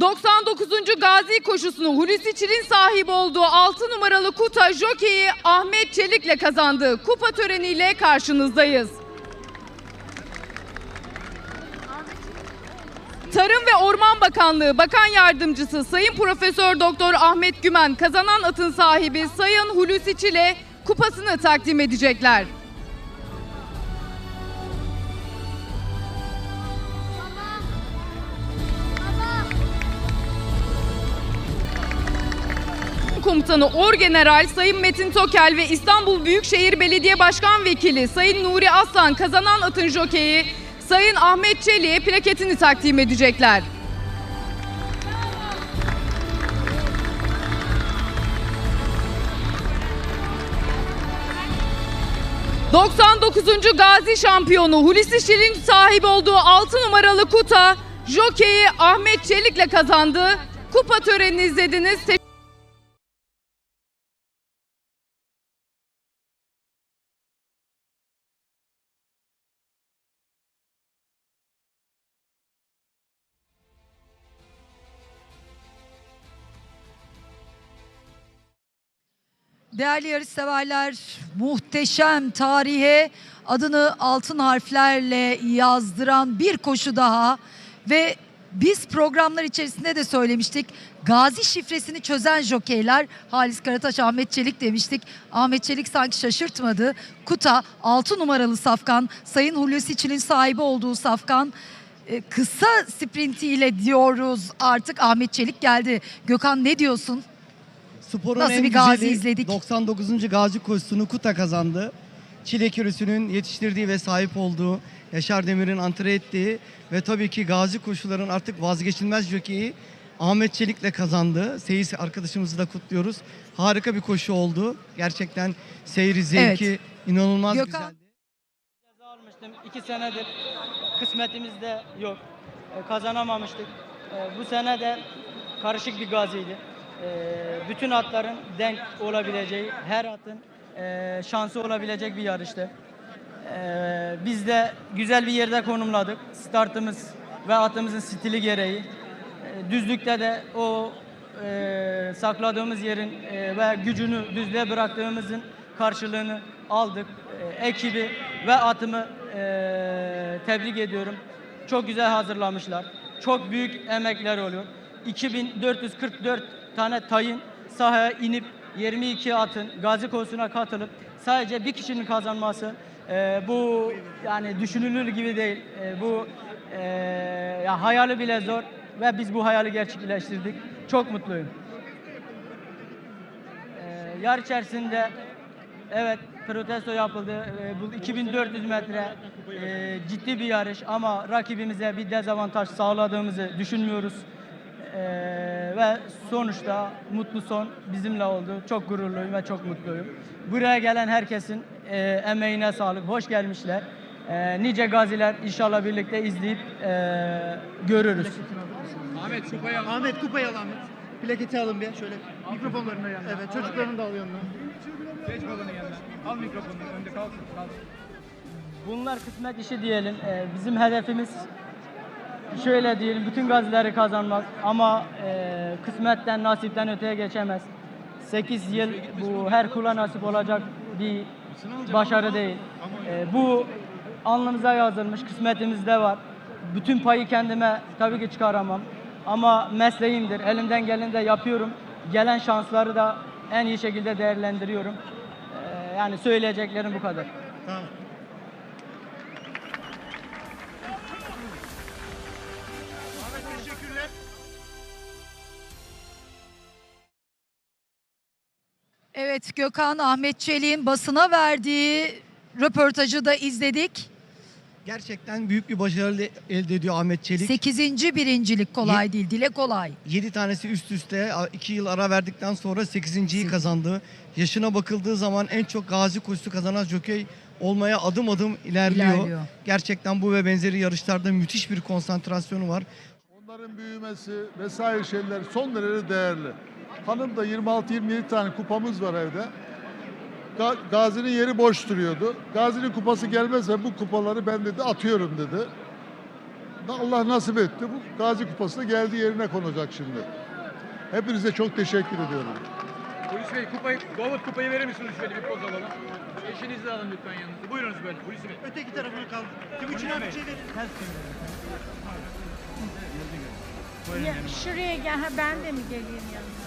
99. Gazi koşusunu Hulusi Çil'in sahibi olduğu 6 numaralı Kuta jokeyi Ahmet Çelik'le kazandı. Kupa töreniyle karşınızdayız. Tarım ve Orman Bakanlığı Bakan Yardımcısı Sayın Profesör Doktor Ahmet Gümen kazanan atın sahibi Sayın Hulusi Çil'e kupasını takdim edecekler. Komutanı Orgeneral Sayın Metin Tokel ve İstanbul Büyükşehir Belediye Başkan Vekili Sayın Nuri Aslan kazanan atın jokeyi Sayın Ahmet Çelik'e plaketini takdim edecekler. ...99. Gazi şampiyonu Hulusi Çelik'in sahibi olduğu 6 numaralı kuta... ...jokeyi Ahmet Çelik'le kazandı. Kupa törenini izlediniz. Değerli yarışseverler, muhteşem tarihe adını altın harflerle yazdıran bir koşu daha ve biz programlar içerisinde de söylemiştik. Gazi şifresini çözen jokeyler Halis Karataş, Ahmet Çelik demiştik. Ahmet Çelik sanki şaşırtmadı. Kuta 6 numaralı safkan, Sayın Hulusi Çil'in sahibi olduğu safkan. E, Kısa sprintiyle diyoruz artık Ahmet Çelik geldi. Gökhan ne diyorsun? Sporun Nasıl en bir gazi güzeli izledik? 99. Gazi koşusunu Kuta kazandı. Çilek yürüsünün yetiştirdiği ve sahip olduğu, Yaşar Demir'in antre ettiği ve tabii ki gazi koşuların artık vazgeçilmez jokeyi Ahmet Çelik'le kazandı. Seyis arkadaşımızı da kutluyoruz. Harika bir koşu oldu. Gerçekten seyri zevki inanılmaz Gökhan. güzeldi. Ceza almıştım. iki senedir kısmetimizde yok. E, kazanamamıştık. E, bu sene de karışık bir gaziydi. E, bütün atların denk olabileceği, her atın e, şansı olabilecek bir yarıştı. E, biz de güzel bir yerde konumladık. Startımız ve atımızın stili gereği. E, düzlükte de o e, sakladığımız yerin e, ve gücünü düzlüğe bıraktığımızın karşılığını aldık. E, ekibi ve atımı e, tebrik ediyorum. Çok güzel hazırlamışlar. Çok büyük emekler oluyor. 2444 tane tayın sahaya inip 22 atın gazi konusuna katılıp sadece bir kişinin kazanması e, bu yani düşünülür gibi değil. E, bu e, ya hayali bile zor ve biz bu hayali gerçekleştirdik. Çok mutluyum. Ee, yar içerisinde evet protesto yapıldı. Ee, bu 2400 metre e, ciddi bir yarış ama rakibimize bir dezavantaj sağladığımızı düşünmüyoruz. Ee, ve sonuçta mutlu son bizimle oldu. Çok gururluyum ve çok mutluyum. Buraya gelen herkesin e, emeğine sağlık. Hoş gelmişler. Ee, nice gaziler inşallah birlikte izleyip e, görürüz. Ahmet kupayı al. Ahmet kupayı al Ahmet. Plaketi alın bir şöyle. Mikrofonlarını yanına. Evet çocuklarını da al yanına. Geç babanın yanına. Al mikrofonunu önde kalsın. kalsın. Bunlar kısmet işi diyelim. Ee, bizim hedefimiz şöyle diyelim bütün gazileri kazanmak ama e, kısmetten nasipten öteye geçemez. 8 yıl bu her kula nasip olacak bir başarı değil. Ee, bu alnımıza yazılmış kısmetimizde var. Bütün payı kendime tabii ki çıkaramam. Ama mesleğimdir. Elimden geleni de yapıyorum. Gelen şansları da en iyi şekilde değerlendiriyorum. Ee, yani söyleyeceklerim bu kadar. Tamam. Evet Gökhan Ahmet Çelik'in basına verdiği röportajı da izledik. Gerçekten büyük bir başarı elde ediyor Ahmet Çelik. 8. birincilik kolay değil, dile kolay. 7 tanesi üst üste 2 yıl ara verdikten sonra 8.yi kazandı. Yaşına bakıldığı zaman en çok gazi koşusu kazanan jokey olmaya adım adım ilerliyor. İlerliyor. Gerçekten bu ve benzeri yarışlarda müthiş bir konsantrasyonu var. Onların büyümesi vesaire şeyler son derece değerli. Hanım da 26-27 tane kupamız var evde. Ga- Gazi'nin yeri boş duruyordu. Gazi'nin kupası gelmezse bu kupaları ben dedi atıyorum dedi. Allah nasip etti. Bu Gazi Kupası da geldi yerine konacak şimdi. Hepinize çok teşekkür ediyorum. Polis Bey kupayı, Davut kupayı verir misiniz şöyle bir poz alalım. Eşinizi de alın lütfen yanınıza. Buyurunuz böyle polis bey. Öteki tarafına kaldı. Timuçin abi bir şey verin. Ya, şuraya gel. Ha, ben de mi geleyim yanına?